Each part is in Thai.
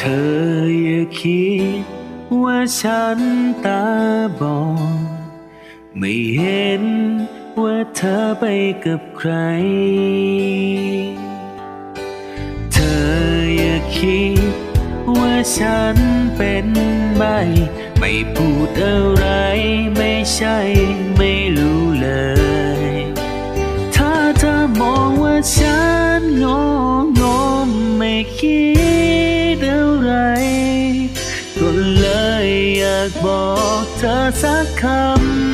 เธออย่าคิดว่าฉันตาบอดไม่เห็นว่าเธอไปกับใคร เธออย่าคิดว่าฉันเป็นใบ ไม่พูดอะไรไม่ใช่ไม่รู้เลย ถ้าเธอมองว่าฉันงงงไม่คิด อยากบอกเธอสักค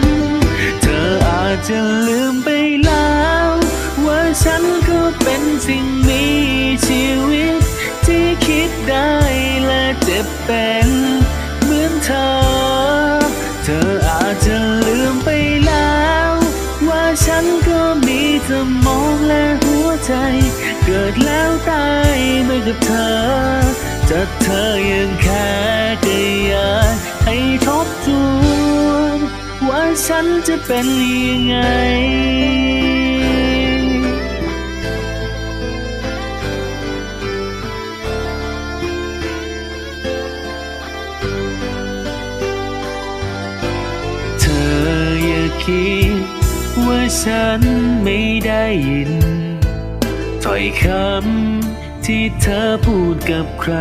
ำ เธออาจจะลืมไปแล้ว ว่าฉันก็เป็นสิ่งมีชีวิต ที่คิดได้และเจ็บเป็นเหมือนเธอ เธออาจจะลืมไปแล้ว ว่าฉันก็มีสมองและหัวใจ เกิดแล้วตายเหมือนกับเธอถ้าเธอ ฉันจะเป็นยังไง เธออย่าคิดว่าฉันไม่ได้ยินถ้อยคำที่เธอพูดกับใคร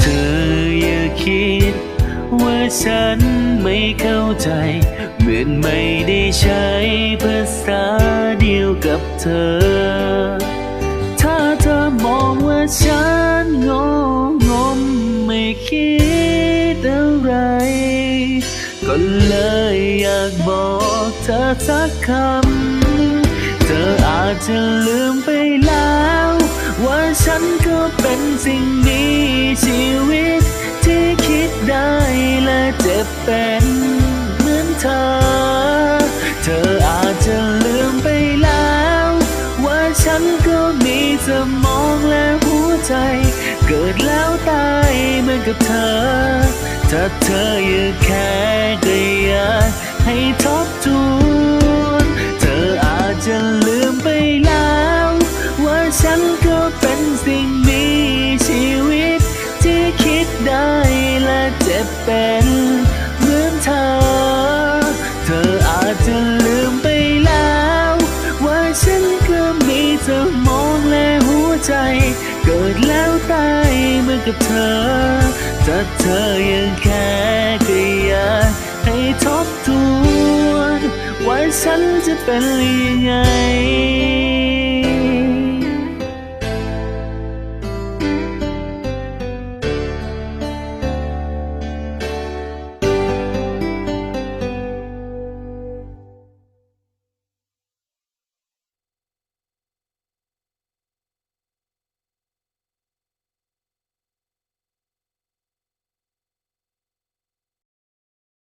เธออย่าคิด ว่าฉันไม่เข้าใจ เหมือนไม่ได้ใช้ภาษาเดียวกับเธอ ถ้าเธอมองว่าฉันงงงมไม่คิดอะไร ก็เลยอยากบอกเธอสักคำ เธออาจจะลืมไปแล้ว ว่าฉันก็เป็นสิ่งมีชีว และเป็นเหมือนเธอ เธออาจจะลืมไปแล้ว ว่าฉันก็มีสมองและหัวใจ เกิดแล้วตายเหมือนกับเธอ ถ้าเธออยังแค่ก็อยากให้ทบทวนเธออาจจะลืมไปแล้ว ว่าฉันก็เป็นสิ่งมีชีวิต ที่คิดได้และเจ็บเป็น กับเธอถ้าเธอยังแค่ก็อยากให้ทบทวนว่าฉันจะเป็นยังไง